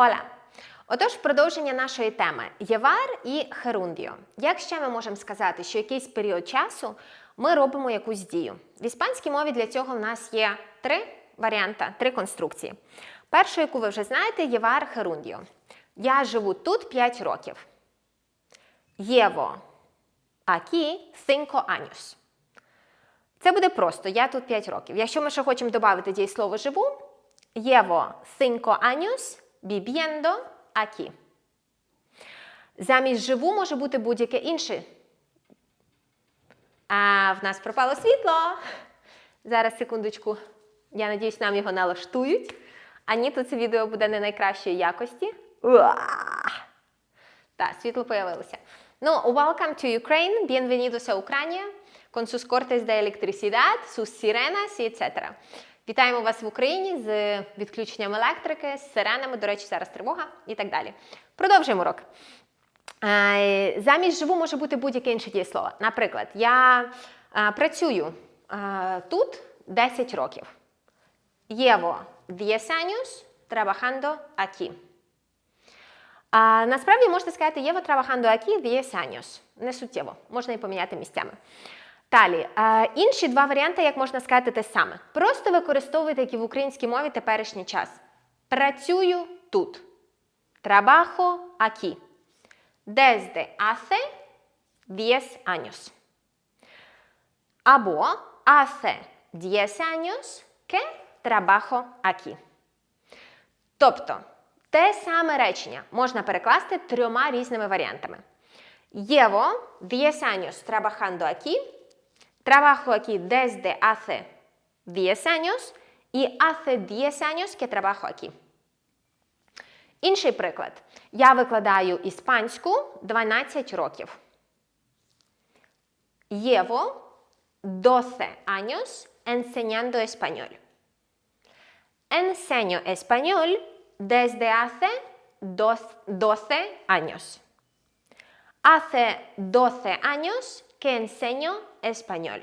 Ола. Отож, продовження нашої теми Євар і Херундіо. Як ще ми можемо сказати, що якийсь період часу ми робимо якусь дію? В іспанській мові для цього в нас є три варіанти, три конструкції. Першу, яку ви вже знаєте, Євар Херундіо. Я живу тут 5 років. Llevo aquí cinco años. Це буде просто, я тут 5 років. Якщо ми ще хочемо додати дієслово живу, llevo cinco años viviendo aquí. Замість живу може бути будь-яке інше. А в нас пропало світло. Зараз, секундочку. Я надіюсь, нам його налаштують. А ні, то це відео буде не найкращої якості. Так, світло появилося. Ну, welcome to Ukraine, bienvenidos a Ucrania, con sus cortes de electricidad, sus sirenas etc. Вітаємо вас в Україні з відключенням електрики, з сиренами, до речі, зараз тривога і так далі. Продовжуємо урок. Е, Замість живу може бути будь-яке інше дієслово. Наприклад, я е, працюю е, тут 10 років. Llevo 10 años trabajando aquí. А, насправді можна сказати, Єва trabajando aquí 10 años. Не суттєво, можна і поміняти місцями. Далі, а, інші два варіанти, як можна сказати те саме. Просто використовуйте, як і в українській мові, теперішній час. Працюю тут. Trabajo aquí. Desde hace 10 años. Або hace 10 años que trabajo aquí. Тобто, те саме речення можна перекласти трьома різними варіантами. Llevo 10 años trabajando aquí, trabajo aquí desde hace 10 años y hace 10 años que trabajo aquí. Інший приклад. Я викладаю іспанську 12 років. Llevo 12 años enseñando español. Enseño español desde hace dos- 12 años. Hace 12 años que enseño español.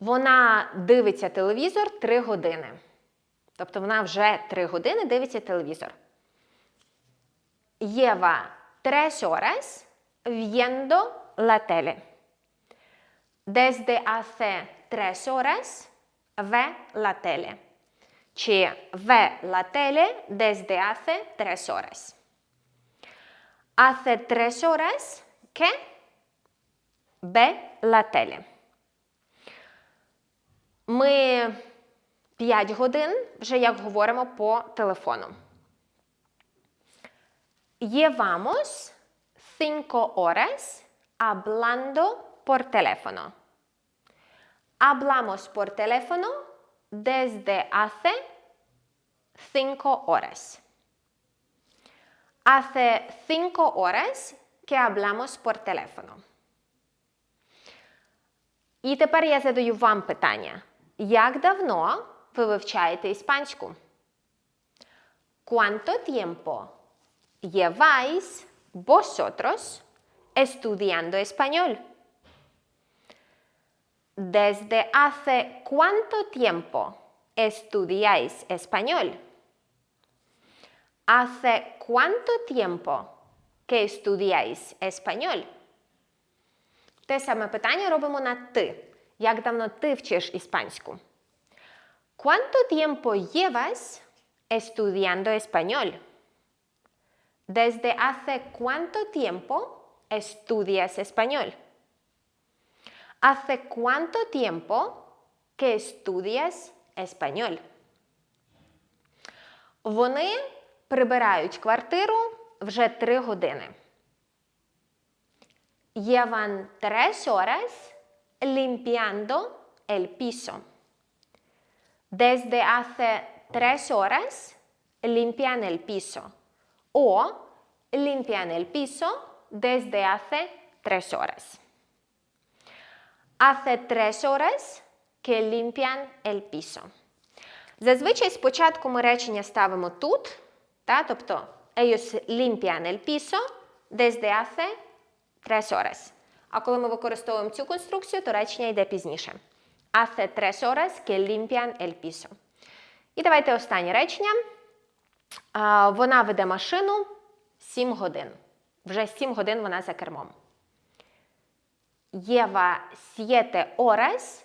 Вона дивиться телевізор 3 години. Тобто вона вже 3 години дивиться телевізор. Lleva 3 horas viendo la tele. Desde hace 3 horas ve la tele. Чи ve la tele desde hace 3 horas. Hace 3 horas que ve la tele. Ми 5 годин вже як говоримо по телефону. Llevamos 5 horas hablando por teléfono. Hablamos por teléfono desde hace 5 horas. Hace 5 horas que hablamos por teléfono. І тепер я задаю вам питання. Як давно ви вивчаєте іспанську? ¿Cuánto tiempo lleváis vosotros estudiando español? ¿Desde hace cuánto tiempo estudiáis español? ¿Hace cuánto tiempo que estudiáis español? Те саме питання робимо на ти. Як давно ти вчиш іспанську? ¿Cuánto tiempo llevas estudiando español? ¿Desde hace cuánto tiempo estudias español? ¿Hace cuánto tiempo que estudias español? Вони прибирають квартиру вже три години. Llevan tres horas limpiando el piso. Desde hace tres horas limpian el piso. O limpian el piso desde hace tres horas. Hace tres horas que limpian el piso. Зазвичай спочатку ми речення ставимо тут, та, тобто ellos limpian el piso desde hace tres horas. А коли ми використовуємо цю конструкцію, то речення йде пізніше. Hace tres horas que limpian el piso. І давайте останнє речення. Вона веде машину 7 годин. Вже 7 годин вона за кермом. Lleva siete horas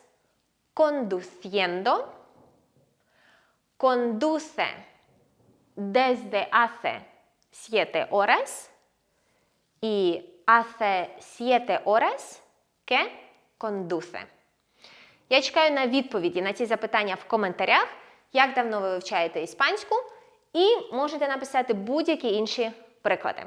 conduciendo. Conduce desde hace siete horas. Y hace siete horas que conduce. Я чекаю на відповіді на ці запитання в коментарях, як давно ви вивчаєте іспанську, і можете написати будь-які інші приклади.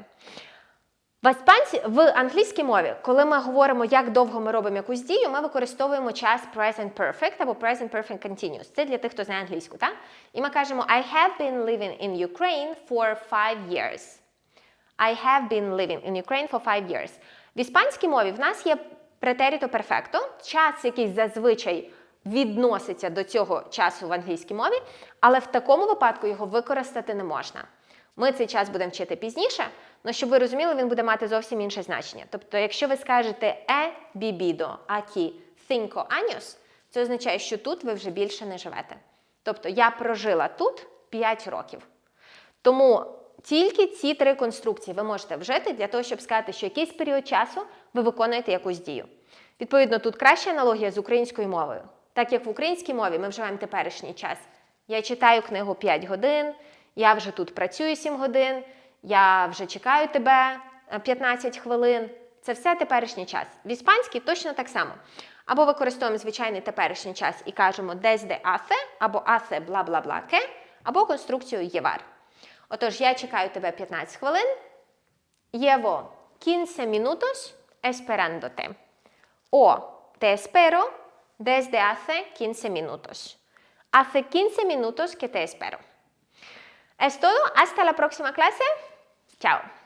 В іспанці, в англійській мові, коли ми говоримо, як довго ми робимо якусь дію, ми використовуємо час present perfect або present perfect continuous. Це для тих, хто знає англійську, так? І ми кажемо I have been living in Ukraine for five years. I have been living in Ukraine for five years. В іспанській мові в нас є претеріто перфекто, час, який зазвичай відноситься до цього часу в англійській мові, але в такому випадку його використати не можна. Ми цей час будемо вчити пізніше, але щоб ви розуміли, він буде мати зовсім інше значення. Тобто, якщо ви скажете е бібідо акі cinco años, це означає, що тут ви вже більше не живете. Тобто я прожила тут 5 років. Тому тільки ці три конструкції ви можете вжити для того, щоб сказати, що якийсь період часу ви виконуєте якусь дію. Відповідно, тут краща аналогія з українською мовою. Так як в українській мові ми вживаємо теперішній час. Я читаю книгу 5 годин, я вже тут працюю 7 годин, я вже чекаю тебе е, 15 хвилин. Це все теперішній час. В іспанській точно так само. Або використовуємо звичайний теперішній час і кажемо десь де асе, або асе бла бла бла ке, або конструкцію євар. Отож, я чекаю тебе 15 хвилин. Llevo 15 minutos esperándote. O te espero desde hace 15 minutos. Hace 15 minutos que te espero. Es todo. Hasta la próxima clase. Chao.